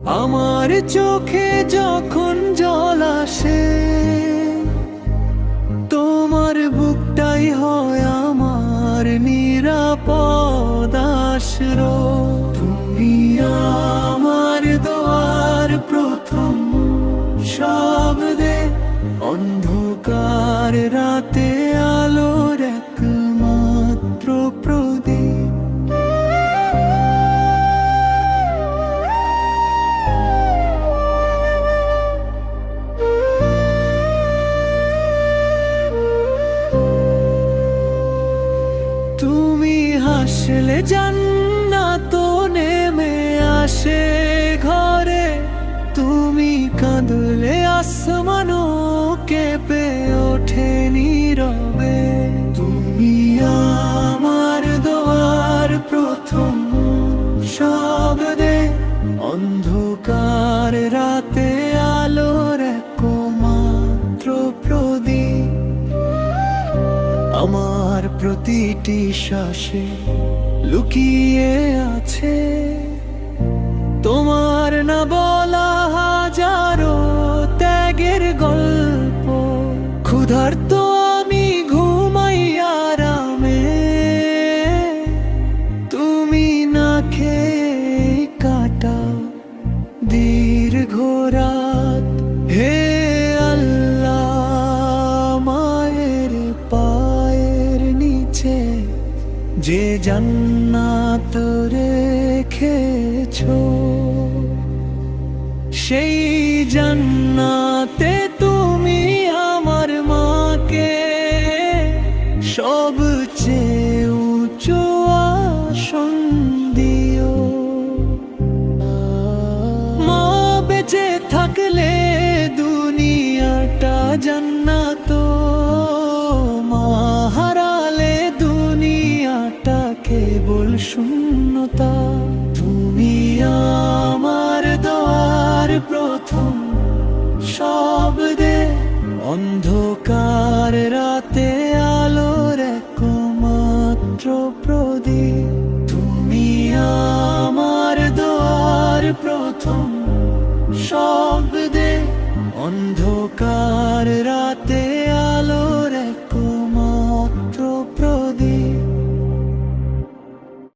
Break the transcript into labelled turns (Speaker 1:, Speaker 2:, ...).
Speaker 1: আমার চোখে যখন জল আসে, তোমার বুকটাই হয় আমার নিরাপদ আশ্রয়। তুমি আমার দোয়ার প্রথম শব্দে অন্ধকার রাতে হাসলে জান্নাত নেমে আসে ঘরে। তুমি কাঁদলে আসমানো কেঁপে ওঠে নীরবে। তুমি আমার দোয়ার প্রথম শব্দে অন্ধকার রাতে আলোর একমাত্র প্রদীপ। আমার প্রতিটি শ্বাসে লুকিয়ে আছে। তোমার না বলা হাজারো ত্যাগের গল্প। ক্ষুধার্ত আমি ঘুমাই আরামে। তুমি না খেয়ে কাটা দীর্ঘ যে জান্নাত রেখেছো, সেই জান্নাতে তুমি আমার মাকে সবচেয়ে উঁচু আসন দিও। মা বেঁচে থাকলে দুনিয়াটা জান্নাত শূন্যতা, তুমি আমার দোয়ার প্রথম শব্দে অন্ধকার রাতে আলোর একমাত্র প্রদীপ। তুমি আমার দোয়ার প্রথম শব্দে অন্ধকার রাত